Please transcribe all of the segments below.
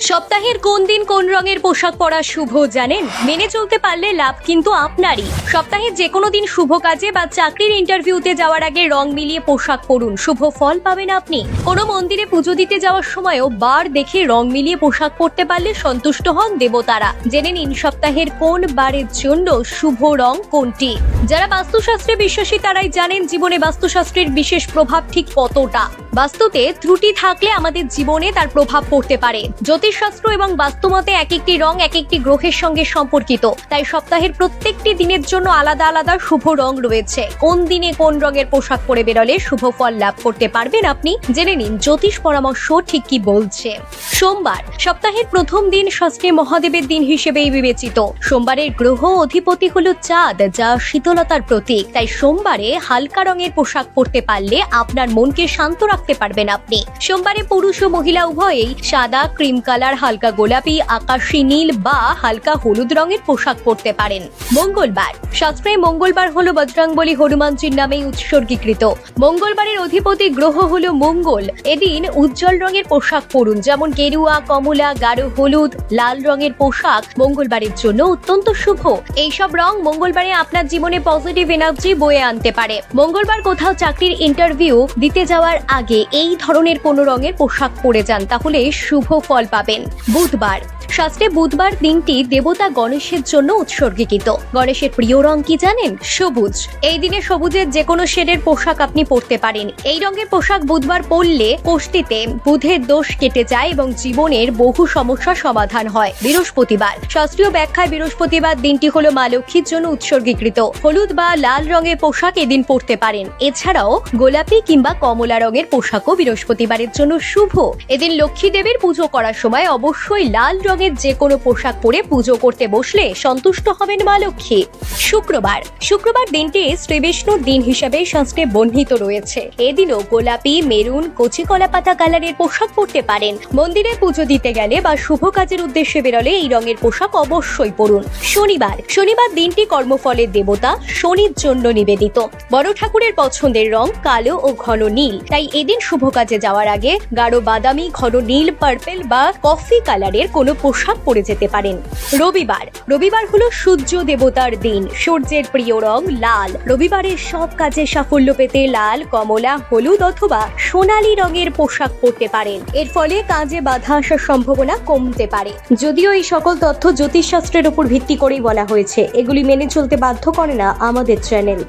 সপ্তাহের কোন দিন কোন রঙের পোশাক পরা শুভ জানেন? মেনে চলতে পারলে লাভ কিন্তু আপনারই। সপ্তাহের যে কোনো দিন শুভ কাজে বা চাকরির ইন্টারভিউতে যাওয়ার আগে রং মিলিয়ে পোশাক পরুন। শুভ ফল পাবেন আপনি। কোনো মন্দিরে পুজো দিতে যাওয়ার সময়ও বার দেখে রং মিলিয়ে পোশাক পরতে পারলে সন্তুষ্ট হন দেবতারা। জেনে নিন সপ্তাহের কোন বারের জন্য শুভ রং কোনটি। যারা বাস্তুশাস্ত্রে বিশ্বাসী তারাই জানেন জীবনে বাস্তুশাস্ত্রের বিশেষ প্রভাব ঠিক কতটা। বাস্তুতে ত্রুটি থাকলে আমাদের জীবনে তার প্রভাব পড়তে পারে। জ্যোতিষশাস্ত্র এবং বাস্তুমতে এক একটি রং এক একটি গ্রহের সঙ্গে সম্পর্কিত। তাই সপ্তাহের প্রত্যেকটি দিনের জন্য আলাদা আলাদা শুভ রং রয়েছে। কোন দিনে কোন রঙের পোশাক পরে বেরোলে শুভ ফল লাভ করতে পারবেন আপনি? জেনে নিন জ্যোতিষ পরামর্শ ঠিক কি বলছে। সোমবার, সপ্তাহের প্রথম দিন শাস্ত্রী মহাদেবের দিন হিসেবেই বিবেচিত। সোমবারের গ্রহ অধিপতি হলো চাঁদ, যা শীতলতার প্রতীক। তাই সোমবারে হালকা রঙের পোশাক পরতে পারলে আপনার মনকে শান্ত রাখতে পারবেন আপনি। সোমবারে পুরুষ ও মহিলা উভয়েই সাদা, ক্রিম কালার, হালকা গোলাপি, আকাশী নীল বা হালকা হলুদ রঙের পোশাক পরতে পারেন। মঙ্গলবার, শাস্ত্রে মঙ্গলবার হলো বজরংবলী হনুমানজির নামেই উৎসর্গীকৃত। মঙ্গলবারের অধিপতি গ্রহ হলো মঙ্গল। এদিন উজ্জ্বল রঙের পোশাক পরুন যেমন গেরুয়া কমলা, গাঢ় হলুদ, লাল রঙের পোশাক মঙ্গলবারের জন্য অত্যন্ত শুভ। এইসব রং মঙ্গলবারে আপনার জীবনে পজিটিভ এনার্জি বয়ে আনতে পারে। মঙ্গলবার কোথাও চাকরির ইন্টারভিউ দিতে যাওয়ার আগে এই ধরনের কোন রঙের পোশাক পরে যান, তাহলে শুভ ফল পাবেন। বুধবার শাস্ত্রে বুধবার দিনটি দেবতা গণেশের জন্য উৎসর্গীকৃত। গণেশের প্রিয় রং কি জানেন? সবুজ। এই দিনে সবুজের যে কোনো শেডের পোশাক আপনি পরতে পারেন। এই রঙের পোশাক বুধবার পরলে কোষ্ঠীতে বুধের দোষ কেটে যায় এবং জীবনের বহু সমস্যা সমাধান হয়। বৃহস্পতিবার। শাস্ত্রীয় ব্যাখ্যায় বৃহস্পতিবার দিনটি হলো মা লক্ষ্মীর জন্য উৎসর্গীকৃত। হলুদ বা লাল রঙের পোশাক এদিন পরতে পারেন। এছাড়াও গোলাপি কিংবা কমলা রঙের পোশাকও বৃহস্পতিবারের জন্য শুভ। এদিন লক্ষ্মী দেবীর পুজো করার সময় অবশ্যই লাল রঙের যে কোনো পোশাক পরে পুজো করতে বসলে সন্তুষ্ট হবেন মা লক্ষ্মী। শুক্রবার। শুক্রবার দিনটি শ্রী বিষ্ণুর দিন হিসেবে শাস্ত্রে বর্ণিত রয়েছে। এদিনও গোলাপি, মেরুন, কচি কলা পাতা কালারের পোশাক পরতে পারেন। মন্দিরে পুজো দিতে গেলে বা শুভ কাজের উদ্দেশ্যে বেরোলে এই রঙের পোশাক অবশ্যই পরুন। শনিবার। শনিবার দিনটি কর্মফলের দেবতা, শনির জন্য নিবেদিত। বড় ঠাকুরের পছন্দের রং কালো ও ঘন নীল। তাই এদিন শুভ কাজে যাওয়ার আগে গাঢ় বাদামি, ঘন নীল, পার্পেল বা কফি কালারের কোনো পোশাক পরে যেতে পারেন। রবিবার। রবিবার হলো সূর্য দেবতার দিন। সূর্যের প্রিয় রং লাল। রবিবারের সব কাজে সাফল্য পেতে লাল, কমলা, হলুদ অথবা সোনালী রঙের পোশাক পরতে পারেন। এর ফলে কাজে বাধা আসার সম্ভাবনা কমতে পারে। যদিও এই সকল তথ্য জ্যোতিষশাস্ত্রের উপর ভিত্তি করেই বলা হয়েছে। এগুলি মেনে চলতে বাধ্য করে না আমাদের channel.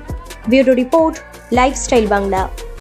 Bureau report, lifestyle Bangla.